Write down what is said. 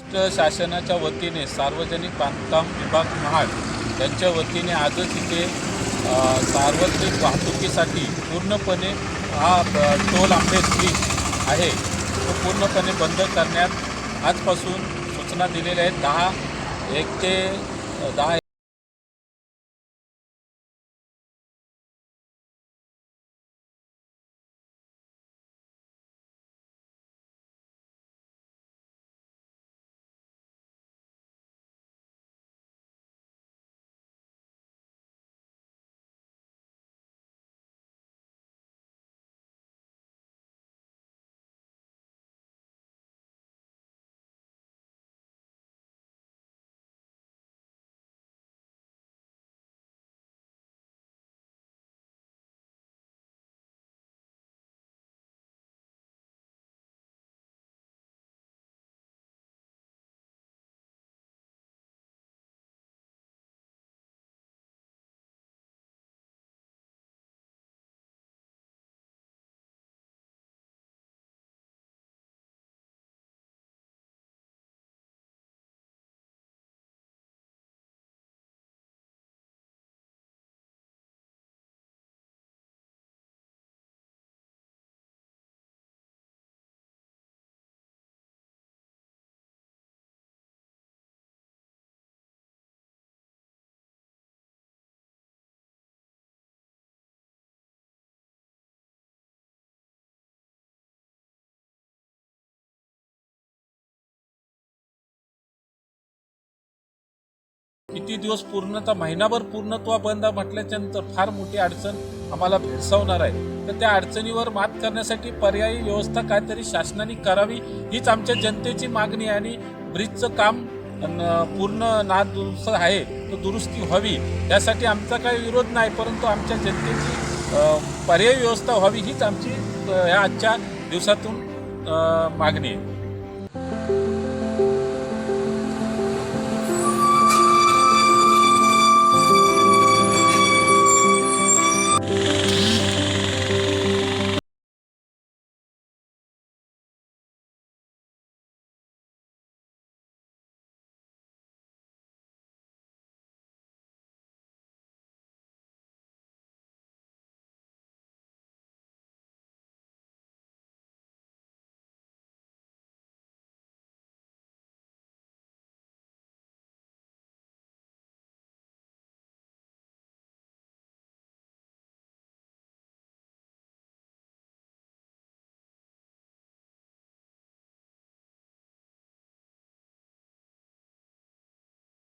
महाराष्ट्र शासनाच्या वतीने सार्वजनिक बांधकाम विभाग महाड यांच्या वतीने आजच इथे सार्वजनिक वाहतुकीसाठी पूर्णपणे हा टोल आंबेड ब्रिज आहे. तो पूर्णपणे बंद करण्यात आजपासून सूचना दिलेल्या आहेत. दहा एक ते दहा किती दिवस पूर्णतः महिनाभर पूर्णत्वा बंद म्हटल्याच्यानंतर फार मोठी अडचण आम्हाला भेडसावणार आहे. तर त्या अडचणीवर मात करण्यासाठी पर्यायी व्यवस्था काहीतरी शासनाने करावी हीच आमच्या जनतेची मागणी आहे आणि ब्रिजचं काम न- पूर्ण नादुरुस्त आहे तो दुरुस्ती व्हावी. यासाठी आमचा काही विरोध नाही परंतु आमच्या जनतेची पर्यायी व्यवस्था व्हावी हीच आमची ह्या आजच्या दिवसातून मागणी आहे.